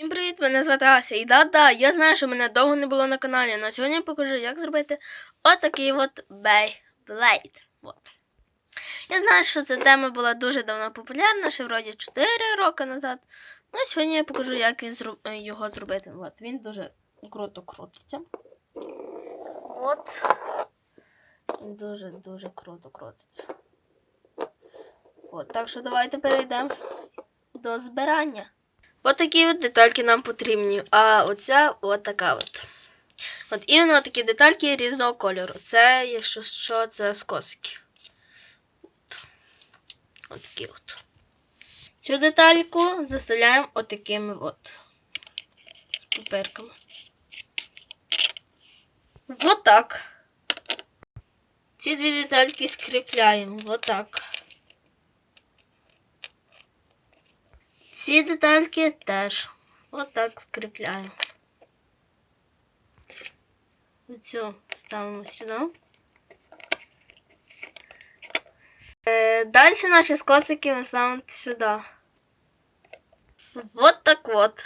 Всім привіт, мене звати Ася. І да-да, я знаю, що мене довго не було на каналі, але сьогодні я покажу, як зробити отакий от Beyblade. От. Я знаю, що ця тема була дуже давно популярна, ще вроді 4 роки назад. Ну, сьогодні я покажу, як він зру- е, його зробити. От, він дуже круто крутиться. От. Він дуже-дуже круто крутиться. От, так що давайте перейдемо до збирання. От такі от детальки нам потрібні. А оця от така от. От іменно такі детальки різного кольору. Це, якщо що, це скоски. От. От такі от. Цю детальку заставляємо отакими от паперками. Вот так. Ці дві детальки скріпляємо. Вот так. Ці детальки теж отак скріпляємо. Оцю ставимо сюди. Е, далі наші скосики ми ставимо сюди. Вот так от.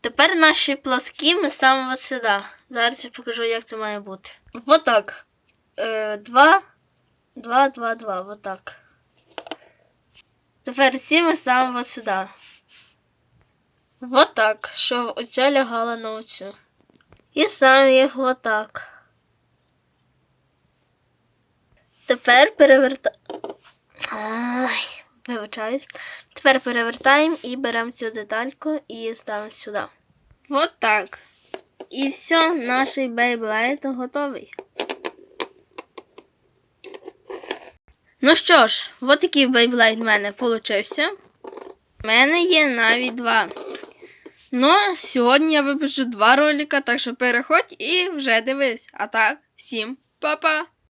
Тепер наші пласки ми ставимо от сюди. Зараз я покажу, як це має бути. Вот так. Е, два, два, два, два. Вот. Тепер ці ми ставимо сюди. Вот так, щоб оця лягала на оцю. І ставимо їх отак. Тепер перевертаємо. Ай, вибачаюсь. Тепер перевертаємо і беремо цю детальку і ставимо сюди. Вот так. І все, наш Beyblade готовий. Ну що ж, от такий бейблейд в мене получився. У мене є навіть два. Ну, сьогодні я випишу два ролика, так що переходь і вже дивись. А так, всім па-па!